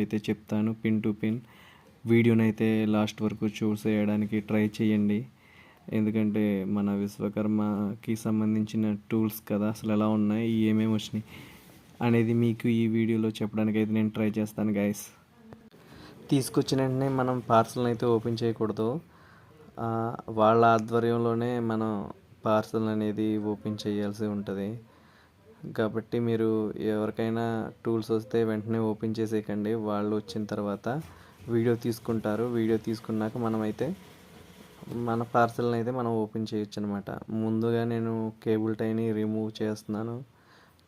అయితే చెప్తాను. Pin to pin. వీడియోని అయితే లాస్ట్ వరకు చూసేయడానికి ట్రై చేయండి. ఎందుకంటే మన విశ్వకర్మకి సంబంధించిన టూల్స్ కదా అసలు ఎలా ఉన్నాయి ఏమేమి వచ్చినాయి అనేది మీకు ఈ వీడియోలో చెప్పడానికి అయితే నేను ట్రై చేస్తాను గైస్ తీసుకొచ్చిన వెంటనే మనం పార్సల్ని అయితే ఓపెన్ చేయకూడదు. వాళ్ళ ఆధ్వర్యంలోనే మనం పార్సల్ అనేది ఓపెన్ చేయాల్సి ఉంటుంది. కాబట్టి మీరు ఎవరికైనా టూల్స్ వస్తే వెంటనే ఓపెన్ చేసేయకండి. వాళ్ళు వచ్చిన తర్వాత వీడియో తీసుకుంటారు. వీడియో తీసుకున్నాక మనమైతే మన పార్సల్ని అయితే మనం ఓపెన్ చేయొచ్చు అనమాట ముందుగా నేను కేబుల్ టైని రిమూవ్ చేస్తున్నాను.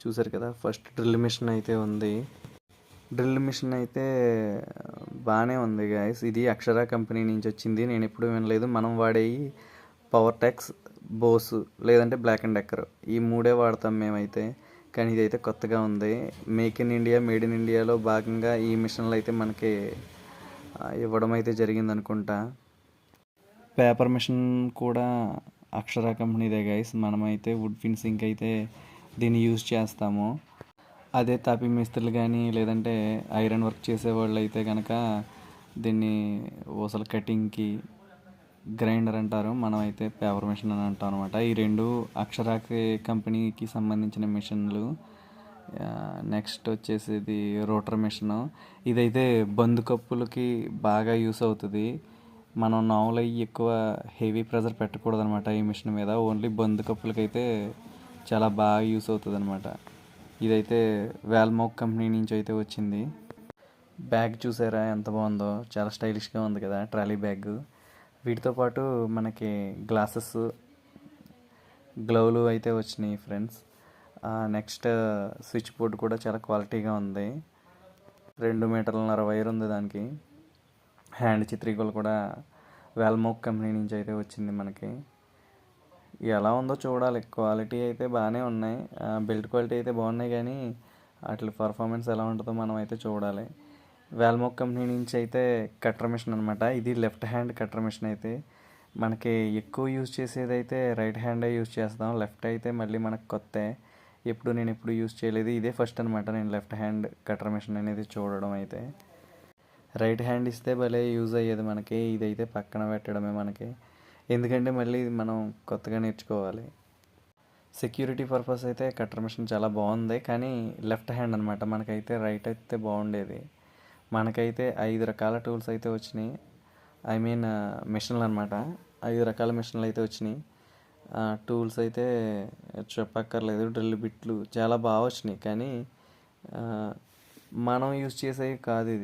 చూసారు కదా ఫస్ట్ డ్రిల్ మిషన్ అయితే ఉంది. డ్రిల్ మిషన్ అయితే బాగానే ఉంది గాయస్ ఇది అక్షర కంపెనీ నుంచి వచ్చింది. నేను ఎప్పుడు వినలేదు. మనం వాడేవి పవర్ టెక్స్ బోస్ లేదంటే బ్లాక్ అండ్ డెక్కర్ ఈ మూడే వాడతాం మేమైతే. కానీ ఇదైతే కొత్తగా ఉంది. Make in India made in ఇండియాలో భాగంగా ఈ మిషన్లు అయితే మనకి ఇవ్వడం అయితే జరిగింది అనుకుంటా పేపర్ మిషన్ కూడా అక్షర కంపెనీదే గైస్ మనమైతే వుడ్ ఫినిషింగ్ అయితే దీన్ని యూజ్ చేస్తాము. అదే తాపి మిస్త్రులు కానీ లేదంటే ఐరన్ వర్క్ చేసేవాళ్ళు అయితే కనుక దీన్ని ఊసల కటింగ్కి గ్రైండర్ అంటారు మనమైతే పేపర్ మిషన్ అని అంటాం అనమాట ఈ రెండు అక్షరాకి కంపెనీకి సంబంధించిన మిషన్లు నెక్స్ట్ వచ్చేసి ఇది రోటర్ మిషన్. ఇదైతే బందు కప్పులకి బాగా యూస్ అవుతుంది. మనం నావులు అయ్యి ఎక్కువ హెవీ ప్రెజర్ పెట్టకూడదు అనమాట ఈ మిషన్ మీద. ఓన్లీ బందు కప్పులకైతే చాలా బాగా యూస్ అవుతుంది అనమాట ఇదైతే వేల్మోక్ కంపెనీ నుంచి అయితే వచ్చింది. బ్యాగ్ చూసారా ఎంత బాగుందో? చాలా స్టైలిష్గా ఉంది కదా ట్రాలీ బ్యాగ్. వీటితో పాటు మనకి గ్లాసెస్ గ్లౌలు అయితే వచ్చినాయి ఫ్రెండ్స్. నెక్స్ట్ స్విచ్ బోర్డ్ కూడా చాలా క్వాలిటీగా ఉంది. రెండు మీటర్లన్నర వైర్ ఉంది దానికి. హ్యాండ్ చిత్రీకలు కూడా వెల్మోక్ కంపెనీ నుంచి అయితే వచ్చింది మనకి. ఎలా ఉందో చూడాలి. క్వాలిటీ అయితే బాగానే ఉన్నాయి. బిల్డ్ క్వాలిటీ అయితే బాగున్నాయి కానీ వాటి పర్ఫార్మెన్స్ ఎలా ఉంటుందో మనం అయితే చూడాలి. వాల్మోక్ కంపెనీ నుంచి అయితే కట్టర్ మిషన్ అనమాట ఇది లెఫ్ట్ హ్యాండ్ కట్టర్ మిషన్ అయితే. మనకి ఎక్కువ యూజ్ చేసేది అయితే రైట్ హ్యాండే యూజ్ చేస్తాం. లెఫ్ట్ అయితే మళ్ళీ మనకు కొత్త. ఎప్పుడు నేను ఎప్పుడు యూజ్ చేయలేదు. ఇదే ఫస్ట్ అనమాట నేను లెఫ్ట్ హ్యాండ్ కట్టర్ మిషన్ అనేది చూడడం అయితే. రైట్ హ్యాండ్ ఇస్తే భలే యూజ్ అయ్యేది మనకి. ఇదైతే పక్కన పెట్టడమే మనకి. ఎందుకంటే మళ్ళీ మనం కొత్తగా నేర్చుకోవాలి. సెక్యూరిటీ పర్పస్ అయితే కట్టర్ మిషన్ చాలా బాగుంది. కానీ లెఫ్ట్ హ్యాండ్ అనమాట మనకైతే రైట్ అయితే బాగుండేది. మనకైతే ఐదు రకాల టూల్స్ అయితే వచ్చినాయి. ఐ మీన్ మిషన్లు అనమాట ఐదు రకాల మిషన్లు అయితే వచ్చినాయి. టూల్స్ అయితే చెప్పక్కర్లేదు. డ్రిల్ బిట్లు చాలా బాగా వచ్చినాయి. కానీ మనం యూజ్ చేసేవి కాదు ఇది.